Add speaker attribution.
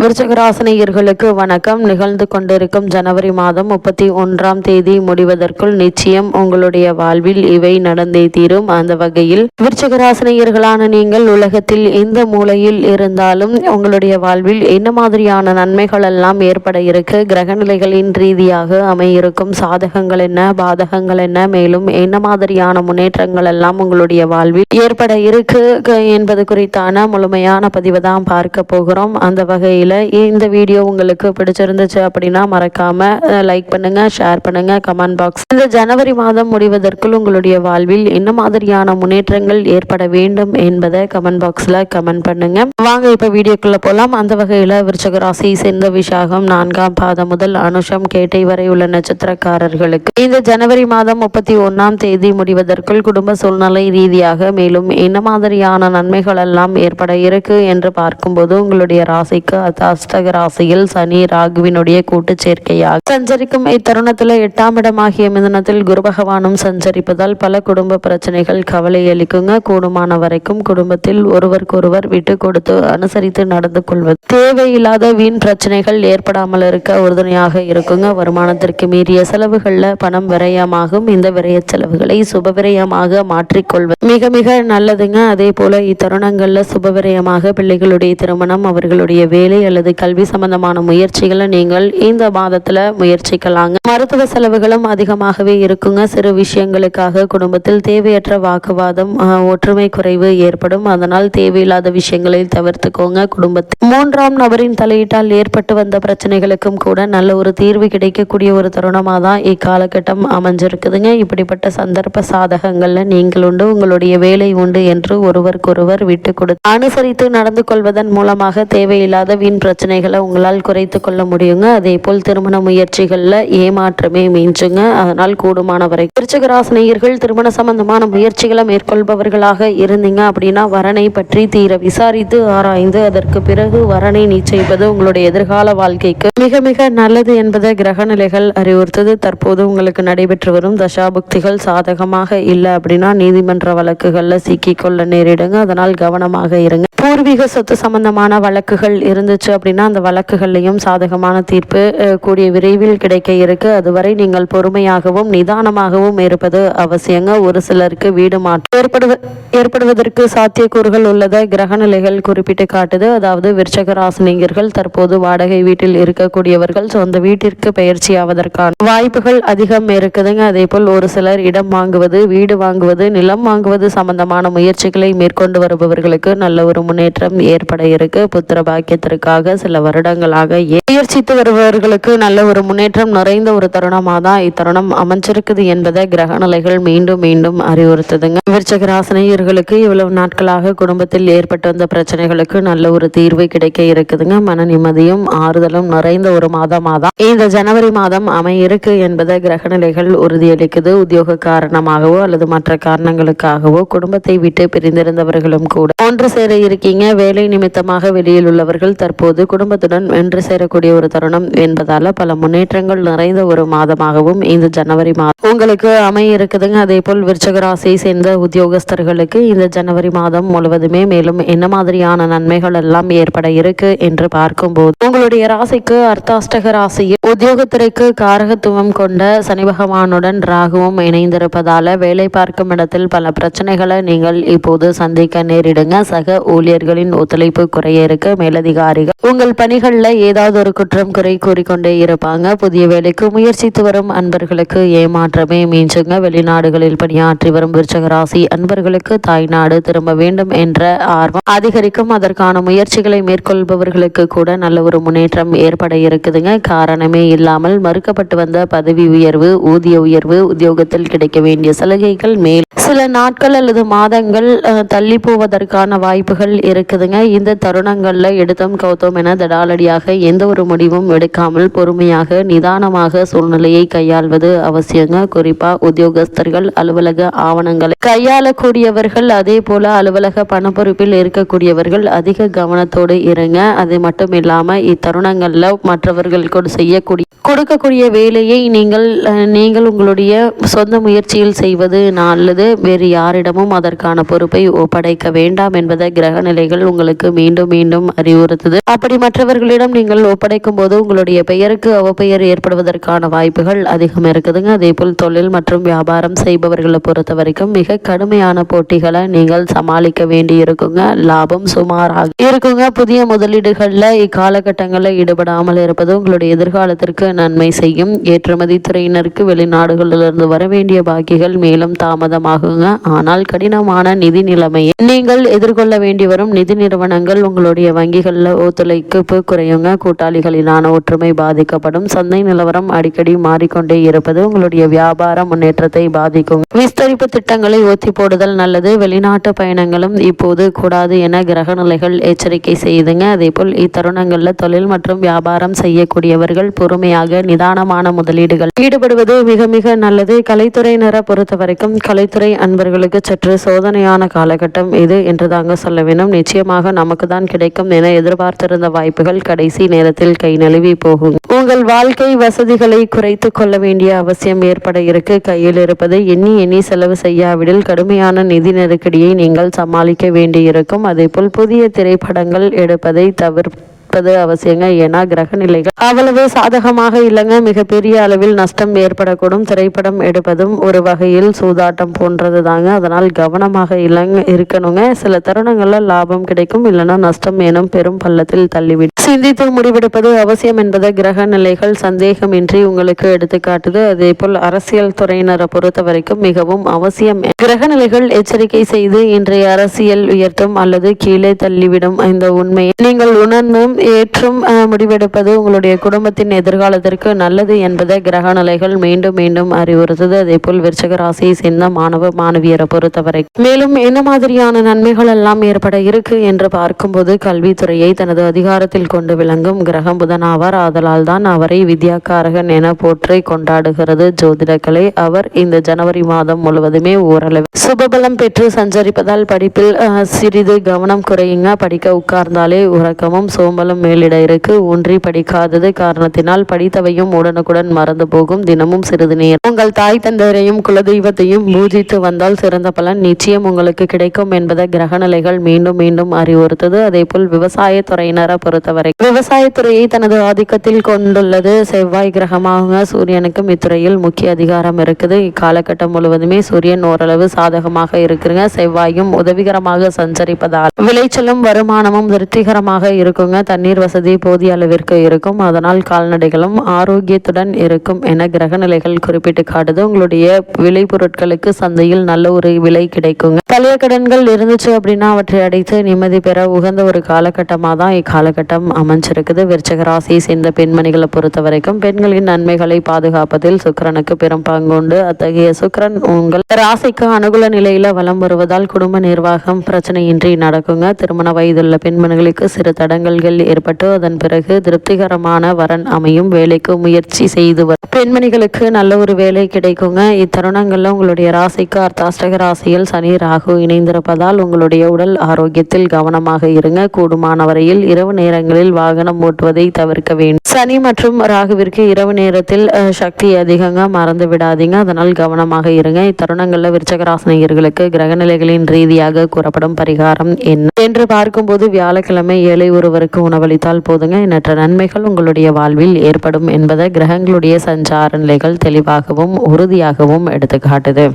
Speaker 1: விருச்சகராசனையர்களுக்கு வணக்கம். நிகழ்ந்து கொண்டிருக்கும் ஜனவரி மாதம் முப்பத்தி ஒன்றாம் தேதி முடிவதற்குள் நிச்சயம் உங்களுடைய வாழ்வில் இவை நடந்தே தீரும். அந்த வகையில் விருச்சகராசனையர்களான நீங்கள் உலகத்தில் எந்த மூலையில் இருந்தாலும் உங்களுடைய வாழ்வில் என்ன மாதிரியான நன்மைகள் எல்லாம் ஏற்பட இருக்கு? கிரகநிலைகளின் ரீதியாக அமையிருக்கும் சாதகங்கள் என்ன? பாதகங்கள் என்ன? மேலும் என்ன மாதிரியான முன்னேற்றங்கள் எல்லாம் உங்களுடைய வாழ்வில் ஏற்பட இருக்கு என்பது குறித்தான முழுமையான பதிவை தான் பார்க்க போகிறோம். அந்த வகையில் இந்த வீடியோ உங்களுக்கு பிடிச்சிருந்துச்சு அப்படின்னா மறக்காம லைக் பண்ணுங்க ஷேர் பண்ணுங்க கமெண்ட் பாக்ஸ் இந்த ஜனவரி மாதம் முடிவதற்குள் உங்களுடைய வாழ்வில் என்ன மாதிரியான முன்னேற்றங்கள் ஏற்பட வேண்டும் என்பதை கமெண்ட் பாக்ஸ்ல கமெண்ட் பண்ணுங்க. வாங்க இப்ப வீடியோக்குள்ள போலாம். அந்த வகையில விருச்சக ராசி சேர்ந்த விசாகம் நான்காம் பாதம் முதல் அனுஷம் கேட்டை வரை உள்ள நட்சத்திரக்காரர்களுக்கு. இந்த ஜனவரி மாதம் முப்பத்தி ஒன்னாம் தேதி முடிவதற்குள் குடும்ப சூழ்நிலை ரீதியாக மேலும் என்ன மாதிரியான நன்மைகள் எல்லாம் ஏற்பட இருக்கு என்று பார்க்கும்போது உங்களுடைய ராசிக்கு அஷ்டக ராசியில் சனி ராகுவினுடைய கூட்டு சேர்க்கையாக சஞ்சரிக்கும். இத்தருணத்தில் எட்டாம் இடமாகிய மிதனத்தில் குரு பகவானும் சஞ்சரிப்பதால் பல குடும்ப பிரச்சனைகள் கவலை அளிக்குங்க. கூடுமான வரைக்கும் குடும்பத்தில் ஒருவருக்கொருவர் விட்டு கொடுத்து அனுசரித்து நடந்து கொள்வது. தேவையில்லாத வீண் பிரச்சனைகள் ஏற்படாமல் இருக்க உறுதுணையாக இருக்குங்க. வருமானத்திற்கு மீறிய செலவுகளில் பணம் விரயமாகும். இந்த விரய செலவுகளை சுப விரயமாக மாற்றிக்கொள்வது மிக மிக நல்லதுங்க. அதே போல இத்தருணங்கள்ல சுப விரயமாக பிள்ளைகளுடைய திருமணம் அவர்களுடைய வேலை அல்லது கல்வி சம்பந்தமான முயற்சிகளை நீங்கள் இந்த மாதத்துல முயற்சிக்கலாங்க. மருத்துவ செலவுகளும் அதிகமாகவே இருக்குங்க. சிறு விஷயங்களுக்காக குடும்பத்தில் தேவையற்ற வாக்குவாதம் ஒற்றுமை குறைவு ஏற்படும். அதனால் தேவையில்லாத விஷயங்களை தவிர்த்துக்கோங்க குடும்பத்தில். மூன்றாம் நபரின் தலையீட்டால் ஏற்பட்டு வந்த பிரச்சனைகளுக்கும் கூட நல்ல ஒரு தீர்வு கிடைக்கக்கூடிய ஒரு தருணமாக தான் இக்காலகட்டம் அமைஞ்சிருக்குதுங்க. இப்படிப்பட்ட சந்தர்ப்ப சாதகங்கள்ல நீங்கள் உண்டு. உங்களுடைய வேலை உண்டு என்று ஒருவருக்கொருவர் விட்டு கொடுத்து அனுசரித்து நடந்து கொள்வதன் மூலமாக தேவையில்லாத வீண் பிரச்சனைகளை உங்களால் குறைத்து கொள்ள முடியுங்க. அதே போல் திருமண முயற்சிகளில் ஏமாற்றமே மீஞ்சுங்க. அதனால் கூடுமான வரை விருச்சகராசினியர்கள் திருமண சம்பந்தமான முயற்சிகளை மேற்கொள்பவர்களாக இருந்தீங்க அப்படின்னா வரனை பற்றி தீர விசாரித்து ஆராய்ந்து அதற்கு பிறகு வரனை நிச்சயிப்பது உங்களுடைய எதிர்கால வாழ்க்கைக்கு மிக மிக நல்லது என்பதை கிரக நிலைகள் அறிவுறுத்தது. தற்போது உங்களுக்கு நடைபெற்று வரும் தசாபுக்திகள் சாதகமாக இல்லை அப்படின்னா நீதிமன்ற வழக்குகளில் சிக்கிக்கொள்ள நேரிடுங்க. அதனால் கவனமாக இருங்க. பூர்வீக சொத்து சம்பந்தமான வழக்குகள் இருந்துச்சு அப்படின்னா அந்த வழக்குகள்லையும் சாதகமான தீர்ப்பு கூடிய விரைவில் கிடைக்க இருக்கு. அதுவரை நீங்கள் பொறுமையாகவும் நிதானமாகவும் இருப்பது அவசியங்க. ஒரு சிலருக்கு வீடு மாற்றம் ஏற்படுவ ஏற்படுவதற்கு சாத்தியக்கூறுகள் உள்ளதை கிரக நிலைகள் குறிப்பிட்டு காட்டுது. அதாவது விருச்சகராசினியர்கள் தற்போது வாடகை வீட்டில் இருக்கக்கூடியவர்கள் சொந்த வீட்டிற்கு பயிற்சி ஆவதற்கான வாய்ப்புகள் அதிகம் இருக்குதுங்க. அதே போல் ஒரு சிலர் இடம் வாங்குவது வீடு வாங்குவது நிலம் வாங்குவது சம்பந்தமான முயற்சிகளை மேற்கொண்டு வருபவர்களுக்கு நல்ல ஒரு முன்னேற்றம் ஏற்பட இருக்கு. புத்திர பாக்கியத்திற்காக சில வருடங்களாக முயற்சித்து வருபவர்களுக்கு நல்ல ஒரு முன்னேற்றம் நிறைந்த ஒரு தருணமாக தான் இத்தருணம் அமைஞ்சிருக்குது என்பதை கிரக நிலைகள் மீண்டும் மீண்டும் அறிவுறுத்துதுங்க. விருச்சகராசனையர்களுக்கு இவ்வளவு நாட்களாக குடும்பத்தில் ஏற்பட்டு வந்த பிரச்சனைகளுக்கு நல்ல ஒரு தீர்வு கிடைக்க இருக்குதுங்க. மன நிம்மதியும் ஆறுதலும் நிறைந்த ஒரு மாதமாக தான் இந்த ஜனவரி மாதம் அமையிருக்கு என்பதை கிரகநிலைகள் உறுதியளிக்குது. உத்தியோக காரணமாகவோ அல்லது மற்ற காரணங்களுக்காகவோ குடும்பத்தை விட்டு பிரிந்திருந்தவர்களும் கூட. ஒன்று சேர இருக்கீங்க. வேலை நிமித்தமாக வெளியில் உள்ளவர்கள் தற்போது குடும்பத்துடன் வென்று சேரக்கூடிய ஒரு தருணம் என்பதால பல முன்னேற்றங்கள் நிறைந்த ஒரு மாதமாகவும் இந்த ஜனவரி மாதம் உங்களுக்கு அமைய இருக்குதுங்க அதே போல் விருச்சகராசியை சேர்ந்த உத்தியோகஸ்தர்களுக்கு இந்த ஜனவரி மாதம் முழுவதுமே மேலும் என்ன மாதிரியான நன்மைகள் எல்லாம் ஏற்பட இருக்கு என்று பார்க்கும்போது உங்களுடைய ராசிக்கு அர்த்தாஷ்டக ராசியில் உத்தியோகத்திற்கு காரகத்துவம் கொண்ட சனி பகவானுடன் ராகுவும் இணைந்திருப்பதால வேலை பார்க்கும் இடத்தில் பல பிரச்சனைகளை நீங்கள் இப்போது சந்திக்க நேரிடுங்க. சக ஊழியர்களின் ஒத்துழைப்பு குறைய இருக்க. மேலதிகாரிகள் உங்கள் பணிகளில் ஏதாவது ஒரு குற்றம் குறை கூறிக்கொண்டே இருப்பாங்க. புதிய வேலைக்கு முயற்சித்து வரும் அன்பர்களுக்கு ஏமாற்றமே மீஞ்சுங்க. வெளிநாடுகளில் பணியாற்றி வரும் விருச்சக ராசி அன்பர்களுக்கு தாய்நாடு திரும்ப வேண்டும் என்ற ஆர்வம் அதிகரிக்கும். அதற்கான முயற்சிகளை மேற்கொள்பவர்களுக்கு கூட நல்ல ஒரு முன்னேற்றம் ஏற்பட இருக்குதுங்க. காரணமே இல்லாமல் மறுக்கப்பட்டு வந்த பதவி உயர்வு ஊதிய உயர்வு உத்தியோகத்தில் கிடைக்க வேண்டிய சலுகைகள் மேல் சில நாட்கள் அல்லது மாதங்கள் தள்ளி போவதற்கான வாய்ப்புகள் இருக்குதுங்க. இந்த தருணங்கள்ல எடுத்தோம் கௌத்தம் என தடாலடியாக எந்த ஒரு முடிவும் எடுக்காமல் பொறுமையாக நிதானமாக சூழ்நிலையை கையாள்வது அவசியங்க. குறிப்பா உத்தியோகஸ்தர்கள் அலுவலக ஆவணங்களை கையாளக்கூடியவர்கள் அதே போல அலுவலக பணப்பொறுப்பில் இருக்கக்கூடியவர்கள் அதிக கவனத்தோடு இருங்க. அது மட்டும் இல்லாம இத்தருணங்கள்ல மற்றவர்கள் செய்யக்கூடிய கொடுக்கக்கூடிய வேலையை நீங்கள் நீங்கள் உங்களுடைய சொந்த முயற்சியில் செய்வது நல்லது. வேறு யாரிடமும் அதற்கான பொறுப்பை ஒப்படைக்க வேண்டாம் என்பதை கிரக நிலைகள் உங்களுக்கு மீண்டும் மீண்டும் அறிவுறுத்துது. அப்படி மற்றவர்களிடம் நீங்கள் ஒப்படைக்கும் போது உங்களுடைய பெயருக்கு அவப்பெயர் ஏற்படுவதற்கான வாய்ப்புகள் அதிகம் இருக்குதுங்க. அதே போல் தொழில் மற்றும் வியாபாரம் செய்பவர்களை பொறுத்த வரைக்கும் மிக கடுமையான போட்டிகளை நீங்கள் சமாளிக்க வேண்டி இருக்குங்க லாபம் சுமாராக இருக்குங்க. புதிய முதலீடுகளில் இக்காலகட்டங்களில் ஈடுபடாமல் இருப்பது உங்களுடைய எதிர்காலத்திற்கு நன்மை செய்யும். ஏற்றுமதி துறையினருக்கு வெளிநாடுகளிலிருந்து வர வேண்டிய பாக்கிகள் மேலும் தாமதமாகுங்க. ஆனால் கடினமான நிதி நிலைமையை நீங்கள் எதிர்கொள்ள வேண்டி வரும். நிதி நிறுவனங்கள் உங்களுடைய வங்கிகளில் ஒத்துழைப்பு குறையுங்க. கூட்டாளிகளிலான ஒற்றுமை பாதிக்கப்படும். சந்தை நிலவரம் அடிக்கடி மாறிக்கொண்டே இருப்பது உங்களுடைய வியாபார முன்னேற்றத்தை பாதிக்கும். விஸ்தரிப்பு திட்டங்களை ஒத்தி போடுதல் நல்லது. வெளிநாட்டு பயணங்களும் இப்போது கூடாது என கிரக நிலைகள் எச்சரிக்கை செய்துங்க. அதே போல் இத்தருணங்களில் தொழில் மற்றும் வியாபாரம் செய்யக்கூடியவர்கள் பொறுமையாக நிதானமான முதலீடுகள் ஈடுபடுவது மிக மிக நல்லது. கலைத்துறையினரை பொறுத்த வரைக்கும் கலைத்துறை அன்பர்களுக்கு சற்று சோதனையான காலகட்டம் இது என்று தாங்க சொல்ல வேண்டும் நிச்சயமாக நமக்கு தான் கிடைக்கும் என சிறந்த வாய்ப்புகள் கடைசி நேரத்தில் கை நழுவி போகும். உங்கள் வாழ்க்கை வசதிகளை குறைத்து கொள்ள வேண்டிய அவசியம் ஏற்பட இருக்கு. கையில் இருப்பது எண்ணி எண்ணி செலவு செய்யாவிடில் கடுமையான நிதி நெருக்கடியை நீங்கள் சமாளிக்க வேண்டியிருக்கும். அதேபோல் புதிய திரைப்படங்கள் எடுப்பதை தவிர்த்து இருப்பது அவசியங்க. ஏன்னா கிரக நிலைகள் அவ்வளவு சாதகமாக இல்லைங்க. மிகப்பெரிய அளவில் நஷ்டம் ஏற்படக்கூடும். திரைப்படம் எடுப்பதும் ஒரு வகையில் சூதாட்டம் போன்றது தாங்க அதனால் கவனமாக இல்லைங்க இருக்கணுங்க. சில தருணங்களில் லாபம் கிடைக்கும். இல்லைன்னா நஷ்டம் எனும் பெரும் பள்ளத்தில் தள்ளிவிடும். சிந்தித்து முடிவெடுப்பது அவசியம் என்பதை கிரக நிலைகள் சந்தேகமின்றி உங்களுக்கு எடுத்துக்காட்டுது. அதே போல் அரசியல் துறையினரை பொறுத்த வரைக்கும் மிகவும் அவசியம். கிரக நிலைகள் எச்சரிக்கை செய்து இன்றைய அரசியல் உயர்த்தும் அல்லது கீழே தள்ளிவிடும் இந்த உண்மையை நீங்கள் உணர்ந்தும் ஏற்றும் முடிவெடுப்பது உங்களுடைய குடும்பத்தின் எதிர்காலத்திற்கு நல்லது என்பதை கிரக நிலைகள் மீண்டும் மீண்டும் அறிவுறுத்தது. அதே போல் விருச்சக ராசியை சேர்ந்த மாணவ மாணவியரை பொறுத்தவரை. மேலும் என்ன மாதிரியான நன்மைகள் எல்லாம் ஏற்பட இருக்கு என்று பார்க்கும்போது கல்வித்துறையை தனது அதிகாரத்தில் கொண்டு விளங்கும் கிரகம் புதன் ஆவார். ஆதலால் தான் அவரை வித்யாக்காரகன் என போற்றி கொண்டாடுகிறது ஜோதிடக்கலை. அவர் இந்த ஜனவரி மாதம் முழுவதுமே ஓரளவு சுபபலம் பெற்று சஞ்சரிப்பதால் படிப்பில் சிறிது கவனம் குறையுங்க. படிக்க உட்கார்ந்தாலே உறக்கமும் சோம்பல் மேலும் மேலிட இருக்கு. படிக்காதது காரணத்தினால் படித்தவையும் உடனுக்குடன் மறந்து போகும். தினமும் சிறிது நேரம். உங்கள் தாய் தந்தையரையும் குலதெய்வத்தையும் பூஜித்து வந்தால் சிறந்த பலன் நிச்சயம் உங்களுக்கு கிடைக்கும் என்பதை கிரகநிலைகள் மீண்டும் மீண்டும் அறிவுறுத்தது. அதே போல் விவசாய துறையினரை பொறுத்தவரை விவசாயத்துறையை தனது ஆதிக்கத்தில் கொண்டுள்ளது. செவ்வாய் கிரகமாக சூரியனுக்கும் இத்துறையில் முக்கிய அதிகாரம் இருக்குது. இக்காலகட்டம் முழுவதுமே சூரியன் ஓரளவு சாதகமாக இருக்குங்க. செவ்வாயும் உதவிகரமாக சஞ்சரிப்பதால் விளைச்சலும் வருமானமும் திருப்திகரமாக இருக்குங்க. தண்ணீர் வசதி போதிய அளவிற்கு இருக்கும். அதனால் கால்நடைகளும் ஆரோக்கியத்துடன் இருக்கும் என கிரகநிலைகள் குறிப்பிட்டு காட்டுது. உங்களுடைய விளைபொருட்களுக்கு சந்தையில் நல்ல ஒரு விலை கிடைக்குங்க. பழைய கடன்கள் இருந்துச்சு அப்படின்னா அவற்றை அடைத்து நிம்மதி பெற உகந்த ஒரு காலகட்டமாக தான் இக்காலகட்டம் அமைஞ்சிருக்குது. விருச்சக ராசியை சேர்ந்த பெண்மணிகளை பொறுத்த வரைக்கும் பெண்களின் நன்மைகளை பாதுகாப்பதில் சுக்கரனுக்கு பெரும் பங்குண்டு. அத்தகைய சுக்கரன் உங்கள் ராசிக்கு அனுகூல நிலையில வலம் வருவதால் குடும்ப நிர்வாகம் பிரச்சனையின்றி நடக்குங்க. திருமண வயதுள்ள பெண்மணிகளுக்கு சிறு தடங்கல்கள் ஏற்பட்டு அதன் பிறகு திருப்திகரமான வரன் அமையும் வேலைக்கு முயற்சி செய்து வரும் பெண்மணிகளுக்கு நல்ல ஒரு வேலை கிடைக்குங்க. இத்தருணங்களில் உங்களுடைய ராசிக்கு அர்த்தாஷ்டக ராசியில் சனி ராகு இணைந்திருப்பதால் உங்களுடைய உடல் ஆரோக்கியத்தில் கவனமாக இருங்க. கூடுமான வரையில் இரவு நேரங்களில் வாகனம் ஓட்டுவதை தவிர்க்க வேண்டும். சனி மற்றும் ராகுவிற்கு இரவு நேரத்தில் சக்தி அதிகங்க. மறந்து விடாதீங்க. அதனால் கவனமாக இருங்க. இத்தருணங்களில் விருச்சகராசனியர்களுக்கு கிரகநிலைகளின் ரீதியாக கூறப்படும் பரிகாரம் என்ன? என்று பார்க்கும்போது வியாழக்கிழமை ஏழை ஒருவருக்கு உணவு உணவளித்தால் போதுங்க. எண்ணற்ற நன்மைகள் உங்களுடைய வாழ்வில் ஏற்படும் என்பதை கிரகங்களுடைய சஞ்சார நிலைகள் தெளிவாகவும் உறுதியாகவும் எடுத்துக்காட்டுது.